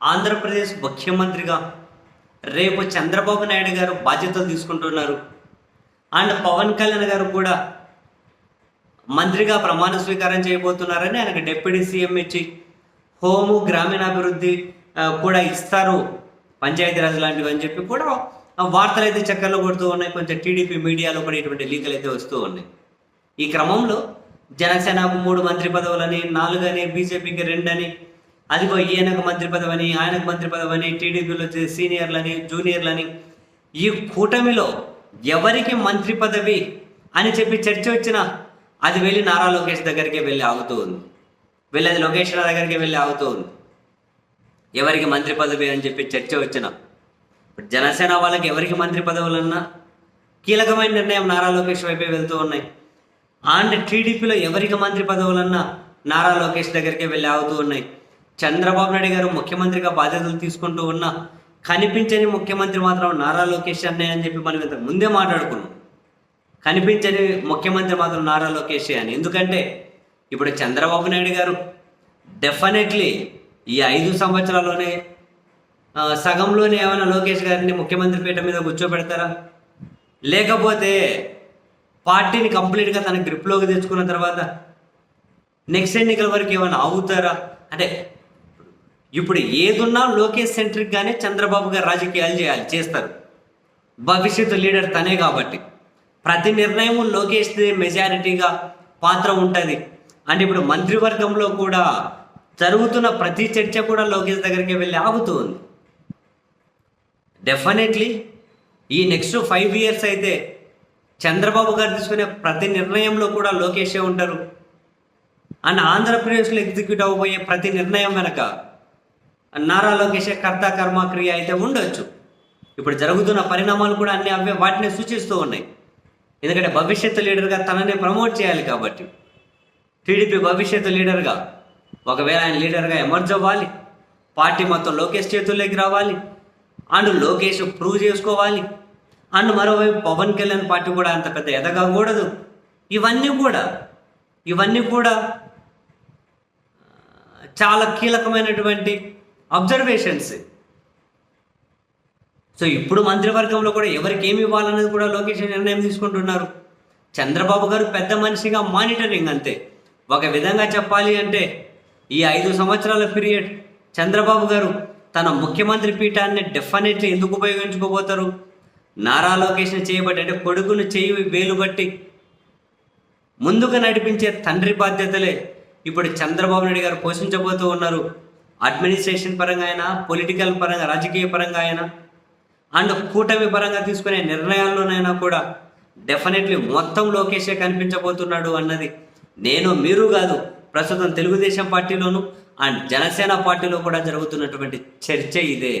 ఆంధ్రప్రదేశ్ ముఖ్యమంత్రిగా రేపు చంద్రబాబు నాయుడు గారు బాధ్యతలు తీసుకుంటున్నారు. అండ్ పవన్ కళ్యాణ్ గారు కూడా మంత్రిగా ప్రమాణ స్వీకారం చేయబోతున్నారని ఆయనకు డిప్యూటీ సీఎం ఇచ్చి హోము గ్రామీణాభివృద్ధి కూడా ఇస్తారు. పంచాయతీరాజ్ లాంటివి అని చెప్పి కూడా ఆ వార్తలు అయితే చక్కర్లు కొడుతూ ఉన్నాయి. కొంచెం టీడీపీ మీడియాలో కూడా ఇటువంటి లీకలు అయితే వస్తూ ఉన్నాయి. ఈ క్రమంలో జనసేనకు మూడు మంత్రి పదవులని నాలుగని బీజేపీకి రెండని అదిగో ఈయనకు మంత్రి పదవని ఆయనకు మంత్రి పదవని టీడీపీలో సీనియర్లని జూనియర్లని ఈ కూటమిలో ఎవరికి మంత్రి పదవి అని చెప్పి చర్చ వచ్చినా అది వెళ్ళి నారా లోకేష్ దగ్గరికి వెళ్ళి ఆగుతూ ఉంది. వెళ్ళి అది లోకేష్ దగ్గరికి వెళ్ళి ఆగుతూ ఉంది. ఎవరికి మంత్రి పదవి అని చెప్పి చర్చ వచ్చిన జనసేన వాళ్ళకి ఎవరికి మంత్రి పదవులన్నా కీలకమైన నిర్ణయం నారా లోకేష్ వైపే వెళ్తూ ఉన్నాయి. అండ్ టీడీపీలో ఎవరికి మంత్రి పదవులన్నా నారా లోకేష్ దగ్గరికి వెళ్ళి ఆగుతూ ఉన్నాయి. చంద్రబాబు నాయుడు గారు ముఖ్యమంత్రిగా బాధ్యతలు తీసుకుంటూ ఉన్న కనిపించని ముఖ్యమంత్రి మాత్రం నారా లోకేష్ అన్నయ్య అని చెప్పి మనం ఇంతకు ముందే మాట్లాడుకున్నాం. కనిపించని ముఖ్యమంత్రి మాత్రం నారా లోకేష్ అని. ఎందుకంటే ఇప్పుడు చంద్రబాబు నాయుడు గారు డెఫినెట్లీ ఈ ఐదు సంవత్సరాల్లోనే సగంలోనే ఏమైనా లోకేష్ గారిని ముఖ్యమంత్రి పీఠ మీద కూర్చోబెడతారా? లేకపోతే పార్టీని కంప్లీట్గా తన గ్రిప్లోకి తెచ్చుకున్న తర్వాత నెక్స్ట్ ఎన్నికల వరకు ఏమైనా అవుతారా అంటే ఇప్పుడు ఏదున్నా లోకేష్ సెంట్రిక్గానే చంద్రబాబు గారు రాజకీయాలు చేయాలి చేస్తారు. భవిష్యత్తు లీడర్ తనే కాబట్టి. ప్రతి నిర్ణయం లోకేష్ మెజారిటీగా పాత్ర ఉంటుంది. అంటే ఇప్పుడు మంత్రివర్గంలో కూడా జరుగుతున్న ప్రతి చర్చ కూడా లోకేష్ దగ్గరికి వెళ్ళి ఆగుతూ ఉంది. డెఫినెట్లీ ఈ నెక్స్ట్ ఫైవ్ ఇయర్స్ అయితే చంద్రబాబు గారు తీసుకునే ప్రతి నిర్ణయంలో కూడా లోకేషే ఉంటారు. అండ్ ఆంధ్రప్రదేశ్లో ఎగ్జిక్యూట్ అవ్వబోయే ప్రతి నిర్ణయం వెనక నారా లోకేష్ కర్త కర్మ క్రియ అయితే ఉండొచ్చు. ఇప్పుడు జరుగుతున్న పరిణామాలు కూడా అన్ని అవే వాటిని సూచిస్తూ ఉన్నాయి. ఎందుకంటే భవిష్యత్తు లీడర్గా తననే ప్రమోట్ చేయాలి కాబట్టి. టీడీపీ భవిష్యత్తు లీడర్గా ఒకవేళ ఆయన లీడర్గా ఎమర్జ్ అవ్వాలి పార్టీ మొత్తం లోకేష్ చేతుల్లోకి రావాలి అండ్ లోకేష్ ప్రూవ్ చేసుకోవాలి అండ్ మరోవైపు పవన్ కళ్యాణ్ పార్టీ కూడా అంత పెద్ద ఎదగకూడదు. ఇవన్నీ కూడా ఇవన్నీ కూడా చాలా కీలకమైనటువంటి అబ్జర్వేషన్స్ సో ఇప్పుడు మంత్రివర్గంలో కూడా ఎవరికి ఏమి ఇవ్వాలనేది కూడా లోకేష్ నిర్ణయం తీసుకుంటున్నారు. చంద్రబాబు గారు పెద్ద మనిషిగా మానిటరింగ్ అంతే. ఒక విధంగా చెప్పాలి అంటే ఈ ఐదు సంవత్సరాల పీరియడ్ చంద్రబాబు గారు తన ముఖ్యమంత్రి పీఠాన్ని డెఫినెట్లీ ఎందుకు ఉపయోగించుకోబోతారు? నారా లోకేష్ని చేయబట్టి అంటే కొడుకును చేయి వేలు బట్టి ముందుకు నడిపించే తండ్రి బాధ్యతలే ఇప్పుడు చంద్రబాబు నాయుడు గారు పోషించబోతూ ఉన్నారు. అడ్మినిస్ట్రేషన్ పరంగా అయినా పొలిటికల్ పరంగా రాజకీయ పరంగా అయినా అండ్ కూటమి పరంగా తీసుకునే నిర్ణయాల్లోనైనా కూడా డెఫినెట్లీ మొత్తం లోకేషే కనిపించబోతున్నాడు అన్నది నేను మీరు కాదు ప్రస్తుతం తెలుగుదేశం పార్టీలోను అండ్ జనసేన పార్టీలో కూడా జరుగుతున్నటువంటి చర్చ ఇదే.